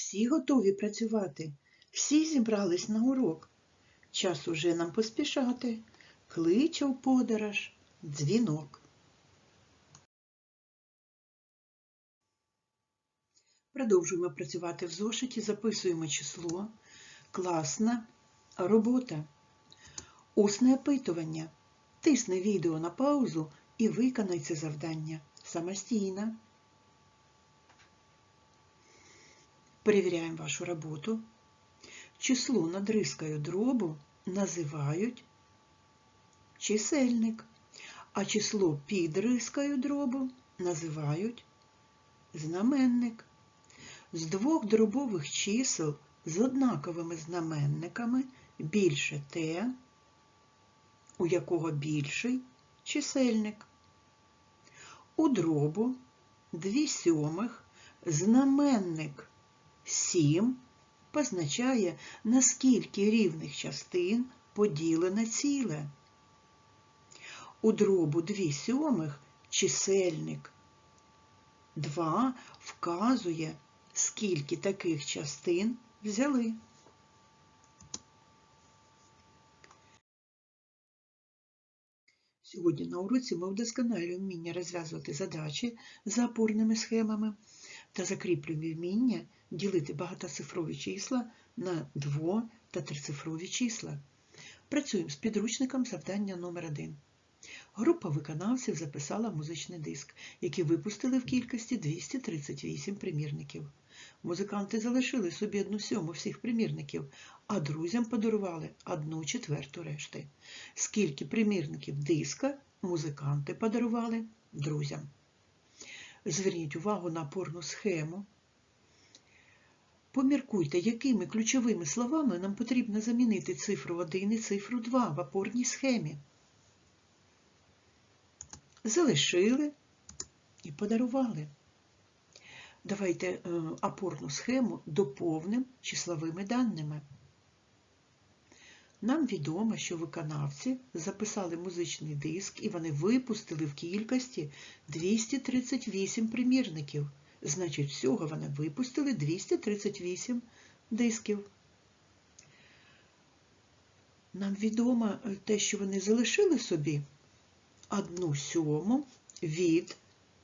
Всі готові працювати, всі зібрались на урок. Час уже нам поспішати, кличе в подорож дзвінок. Продовжуємо працювати в зошиті, записуємо число, класна робота, усне опитування. Тисни відео на паузу і виконай це завдання самостійно. Перевіряємо вашу роботу. Число над рискою дробу називають чисельник, а число під рискою дробу називають знаменник. З двох дробових чисел з однаковими знаменниками більше те, у якого більший чисельник. У дробу 2 сьомих знаменник 7 позначає, на скільки рівних частин поділене ціле. У дробу 2 сьомих чисельник 2 вказує, скільки таких частин взяли. Сьогодні на уроці ми вдосконалюємо вміння розв'язувати задачі за опорними схемами та закріплюємо вміння ділити багатоцифрові числа на дво- та трицифрові числа. Працюємо з підручником завдання номер 1 Група виконавців записала музичний диск, який випустили в кількості 238 примірників. Музиканти залишили собі одну сьому всіх примірників, а друзям подарували одну четверту решти. Скільки примірників диска музиканти подарували друзям. Зверніть увагу на опорну схему. Поміркуйте, якими ключовими словами нам потрібно замінити цифру 1 і цифру 2 в опорній схемі. Залишили і подарували. Давайте е, опорну схему доповнимо числовими даними. Нам відомо, що виконавці записали музичний диск і вони випустили в кількості 238 примірників. Значить, всього вони випустили 238 дисків. Нам відомо те, що вони залишили собі одну сьому від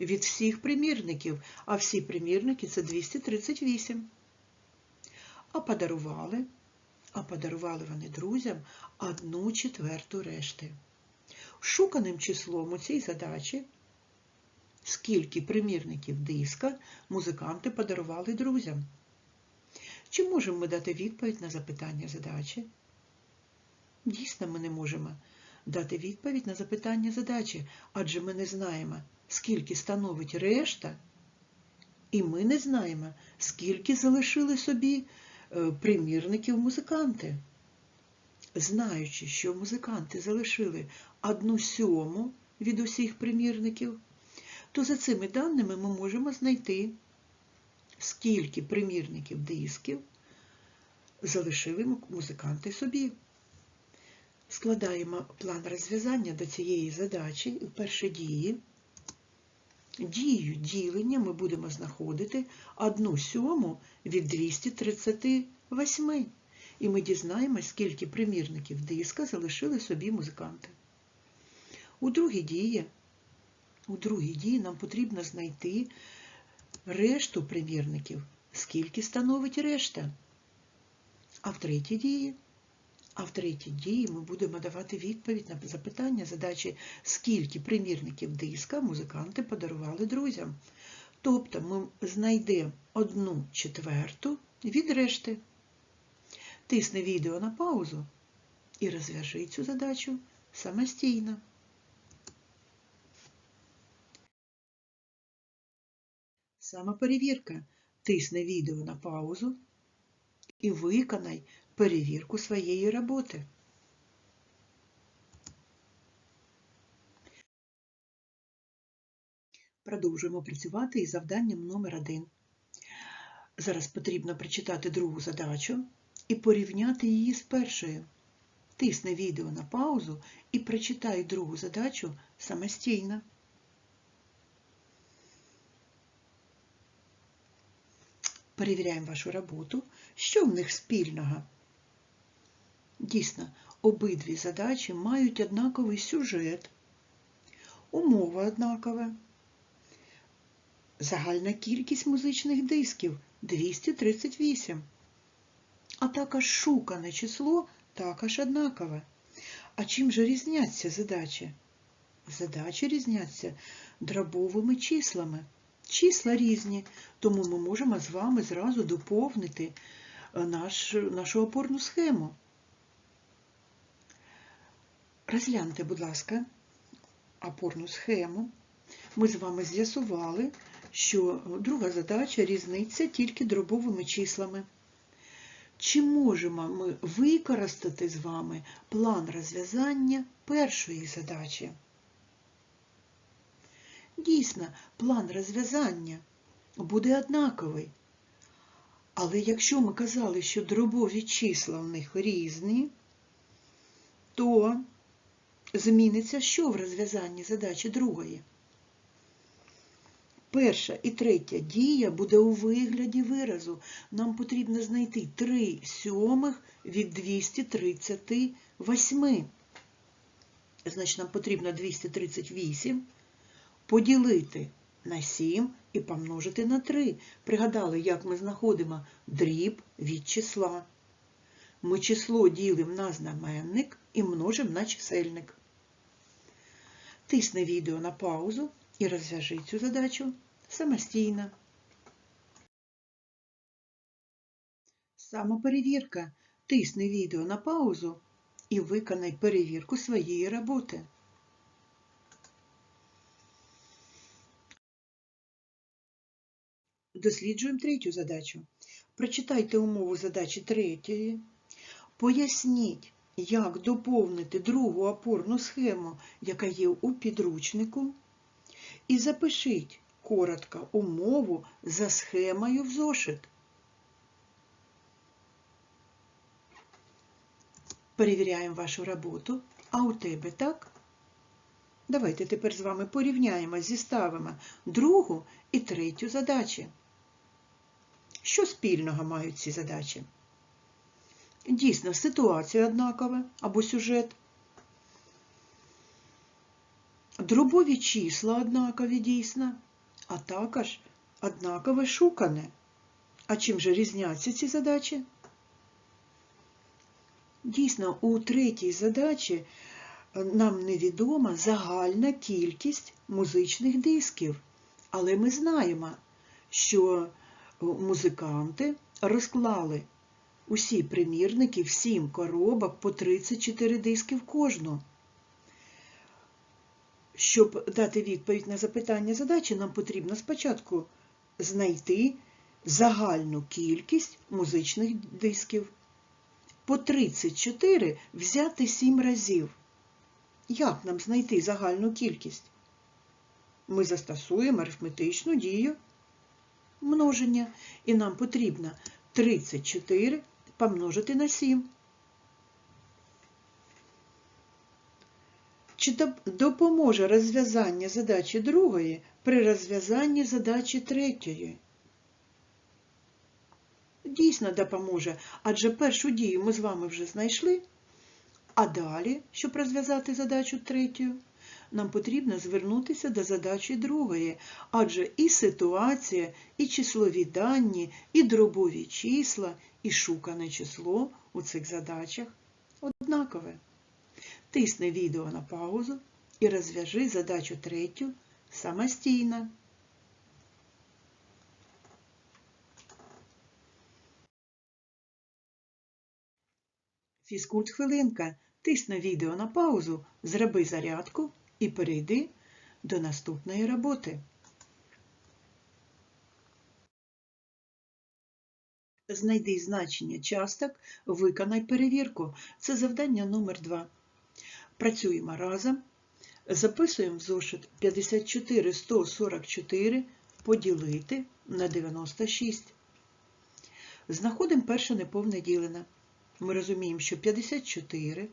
від всіх примірників, а всі примірники це 238. А подарували, а подарували вони друзям одну четверту решти. Шуканим числом у цій задачі, скільки примірників диска музиканти подарували друзям. Чи можемо ми дати відповідь на запитання задачі? Дійсно, ми не можемо дати відповідь на запитання задачі, адже ми не знаємо, скільки становить решта, і ми не знаємо, скільки залишили собі примірників музиканти. Знаючи, що музиканти залишили одну сьому від усіх примірників, то за цими даними ми можемо знайти, скільки примірників дисків залишили музиканти собі. Складаємо план розв'язання до цієї задачі у першій дії. Дію ділення ми будемо знаходити одну сьому від 238. І ми дізнаємось, скільки примірників диска залишили собі музиканти. У другій дії, у другій дії нам потрібно знайти решту примірників, скільки становить решта. А в третій дії а в третій дії ми будемо давати відповідь на запитання задачі, скільки примірників диска музиканти подарували друзям. Тобто ми знайдемо одну четверту від решти. Тисни відео на паузу і розв'яжи цю задачу самостійно. Самоперевірка. Тисни відео на паузу і виконай перевірку своєї роботи. Продовжуємо працювати із завданням номер 1 Зараз потрібно прочитати другу задачу і порівняти її з першою. Тисни відео на паузу і прочитай другу задачу самостійно. Перевіряємо вашу роботу. Що в них спільного? Дійсно, обидві задачі мають однаковий сюжет, умова однакова. Загальна кількість музичних дисків 238. А також шукане число також однакове. А чим же різняться задачі? Задачі різняться дробовими числами. Числа різні, тому ми можемо з вами зразу доповнити е, наш, нашу опорну схему. Розгляньте, будь ласка, опорну схему. Ми з вами з'ясували, що друга задача різниця тільки дробовими числами. Чи можемо ми використати з вами план розв'язання першої задачі? Дійсно, план розв'язання буде однаковий. Але якщо ми казали, що дробові числа в них різні, то зміниться що в розв'язанні задачі другої? Перша і третя дія буде у вигляді виразу. Нам потрібно знайти 3 сьомих від 238. Значить, нам потрібно 238 поділити на 7 і помножити на 3. Пригадали, як ми знаходимо дріб від числа. Ми число ділимо на знаменник і множимо на чисельник. Тисни відео на паузу і розв'яжи цю задачу самостійно. Самоперевірка. Тисни відео на паузу і виконай перевірку своєї роботи. Досліджуємо третю задачу. Прочитайте умову задачі третьої. Поясніть, як доповнити другу опорну схему, яка є у підручнику. І запишіть коротко умову за схемою в зошит. Перевіряємо вашу роботу. А у тебе так? Давайте тепер з вами порівняємо, зіставимо другу і третю задачі. Що спільного мають ці задачі? Дійсно, ситуація однакова або сюжет. Дробові числа однакові дійсно, а також однакове шукане. А чим же різняться ці задачі? Дійсно, у третій задачі нам невідома загальна кількість музичних дисків, але ми знаємо, що музиканти розклали усі примірники в 7 коробок по 34 диски в кожну. Щоб дати відповідь на запитання задачі, нам потрібно спочатку знайти загальну кількість музичних дисків. По 34 взяти 7 разів. Як нам знайти загальну кількість? Ми застосуємо арифметичну дію множення, і нам потрібно 34 помножити на 7. Чи допоможе розв'язання задачі другої при розв'язанні задачі третьої? Дійсно допоможе, адже першу дію ми з вами вже знайшли, а далі, щоб розв'язати задачу третю, нам потрібно звернутися до задачі другої, адже і ситуація, і числові дані, і дробові числа, і шукане число у цих задачах однакове. Тисни відео на паузу і розв'яжи задачу третю самостійно. Фізкульт хвилинка. Тисни відео на паузу, зроби зарядку і перейди до наступної роботи. Знайди значення часток, виконай перевірку. Це завдання номер 2. Працюємо разом. Записуємо в зошит 54 144 поділити на 96. Знаходимо перше неповне ділене. Ми розуміємо, що 54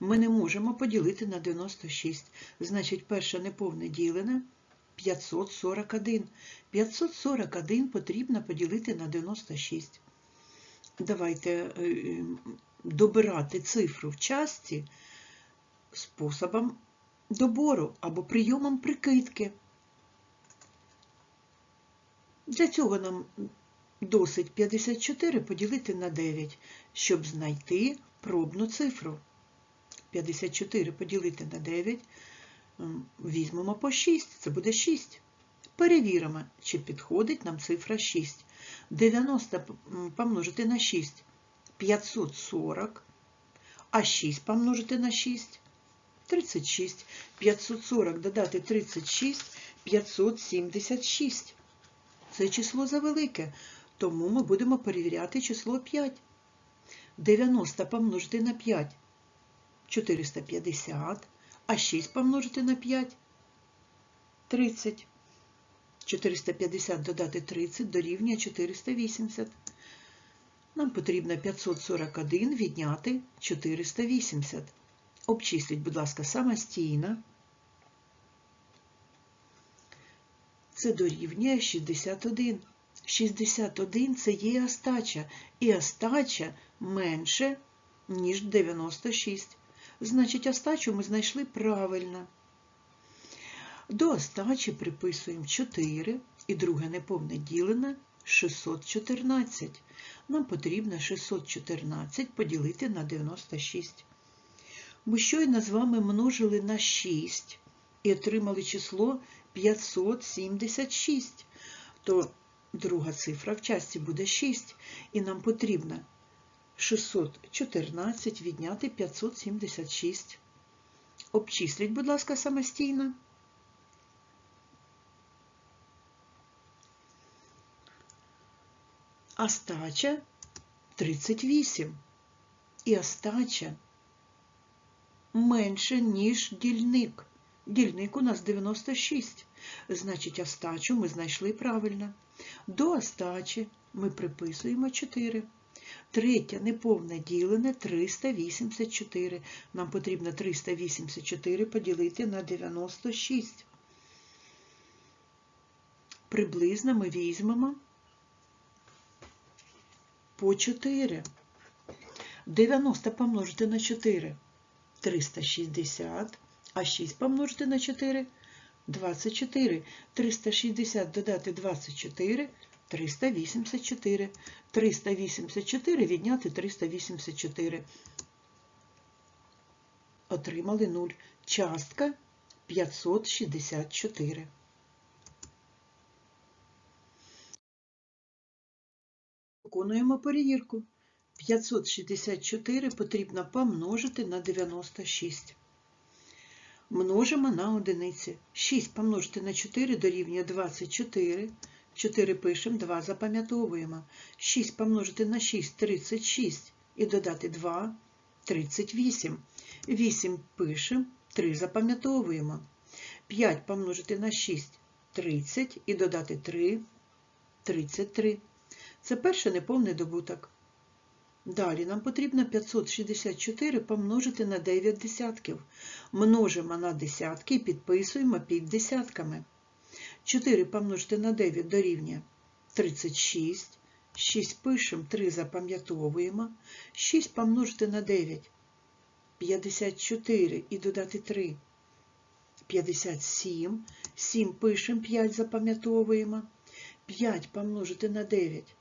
ми не можемо поділити на 96. Значить, перше неповне ділене 541. 541 потрібно поділити на 96. Давайте е, е, добирати цифру в частці способом добору або прийомом прикидки. Для цього нам досить 54 поділити на 9, щоб знайти пробну цифру. 54 поділити на 9, візьмемо по 6, це буде 6. Перевіримо, чи підходить нам цифра 6. 90 помножити на 6 540, а 6 помножити на 6 36. 540 додати 36 576. Це число завелике, тому ми будемо перевіряти число 5. 90 помножити на 5 450, а 6 помножити на 5 30. 450 додати 30 дорівнює 480. Нам потрібно 541 відняти 480. Обчисліть, будь ласка, самостійно. Це дорівнює 61. 61 це є остача, і остача менше, ніж 96. Значить, остачу ми знайшли правильно. До остачі приписуємо 4 і друге неповне ділене 614. Нам потрібно 614 поділити на 96. Ми щойно з вами множили на 6 і отримали число 576. То друга цифра в часті буде 6, і нам потрібно 614 відняти 576. Обчисліть, будь ласка, самостійно. Остача 38. І остача менше, ніж дільник. Дільник у нас 96. Значить, остачу ми знайшли правильно. До остачі ми приписуємо 4. Третє неповне ділене 384. Нам потрібно 384 поділити на 96. Приблизно ми візьмемо по 4. 90 помножити на 4 360, а 6 помножити на 4 24. 360 додати 24 384. 384 відняти 384. Отримали 0. Частка 564. Виконуємо перевірку. 564 потрібно помножити на 96. Множимо на одиниці. 6 помножити на 4 дорівнює 24. 4 пишемо, 2 запам'ятовуємо. 6 помножити на 6 36 і додати 2 38. 8 пишемо, 3 запам'ятовуємо. 5 помножити на 6 30 і додати 3 33. Це перший неповний добуток. Далі нам потрібно 564 помножити на 9 десятків. Множимо на десятки і підписуємо під десятками. 4 помножити на 9 дорівнює 36. 6 пишемо, 3 запам'ятовуємо. 6 помножити на 9 54 і додати 3 57. 7 пишемо, 5 запам'ятовуємо. 5 помножити на 9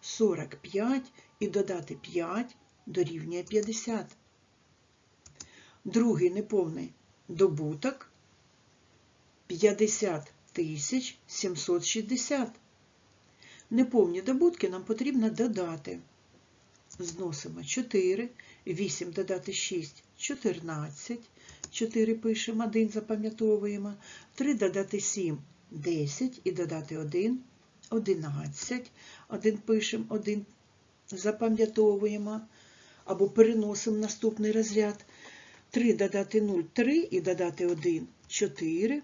45 і додати 5 дорівнює 50. Другий неповний добуток 50 тисяч 760. Неповні добутки нам потрібно додати. Зносимо 4, 8 додати 6 14, 4 пишемо, 1 запам'ятовуємо, 3 додати 7 10 і додати 1 11, 1 пишемо, 1 запам'ятовуємо. Або переносимо наступний розряд. 3 додати 0 3 і додати 1 4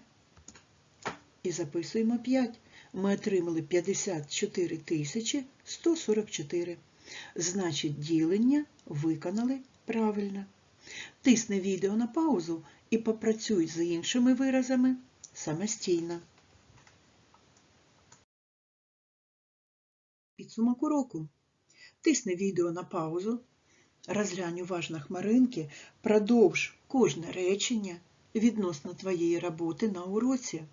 і записуємо 5. Ми отримали 54 тисячі 144. Значить, ділення виконали правильно. Тисни відео на паузу і попрацюй з іншими виразами самостійно. Підсумок уроку. Тисни відео на паузу. Розглянь уважно хмаринки, продовж кожне речення відносно твоєї роботи на уроці.